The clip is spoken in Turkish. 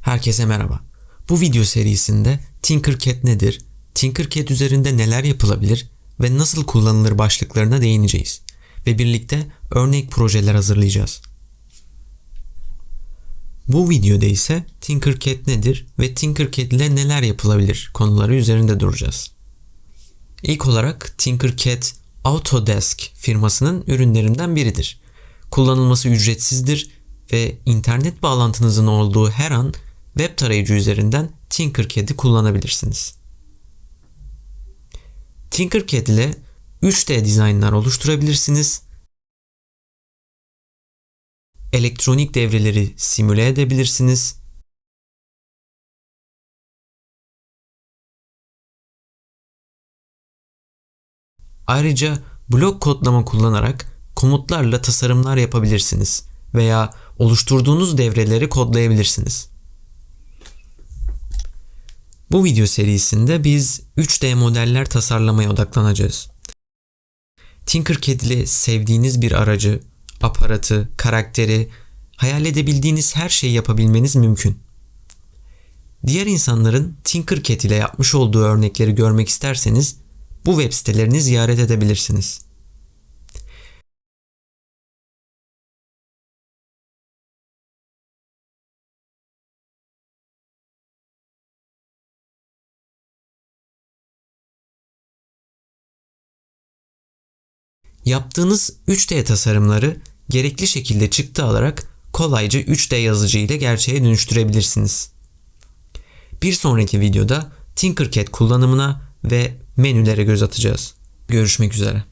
Herkese merhaba. Bu video serisinde Tinkercad nedir, Tinkercad üzerinde neler yapılabilir ve nasıl kullanılır başlıklarına değineceğiz ve birlikte örnek projeler hazırlayacağız. Bu videoda ise Tinkercad nedir ve Tinkercad ile neler yapılabilir konuları üzerinde duracağız. İlk olarak Tinkercad Autodesk firmasının ürünlerinden biridir. Kullanılması ücretsizdir ve internet bağlantınızın olduğu her an web tarayıcı üzerinden Tinkercad'i kullanabilirsiniz. Tinkercad ile 3D dizaynlar oluşturabilirsiniz. Elektronik devreleri simüle edebilirsiniz. Ayrıca blok kodlama kullanarak komutlarla tasarımlar yapabilirsiniz veya oluşturduğunuz devreleri kodlayabilirsiniz. Bu video serisinde biz 3D modeller tasarlamaya odaklanacağız. Tinkercad ile sevdiğiniz bir aracı, aparatı, karakteri, hayal edebildiğiniz her şeyi yapabilmeniz mümkün. Diğer insanların Tinkercad ile yapmış olduğu örnekleri görmek isterseniz bu web sitelerini ziyaret edebilirsiniz. Yaptığınız 3D tasarımları gerekli şekilde çıktı alarak kolayca 3D yazıcı ile gerçeğe dönüştürebilirsiniz. Bir sonraki videoda Tinkercad kullanımına ve menülere göz atacağız. Görüşmek üzere.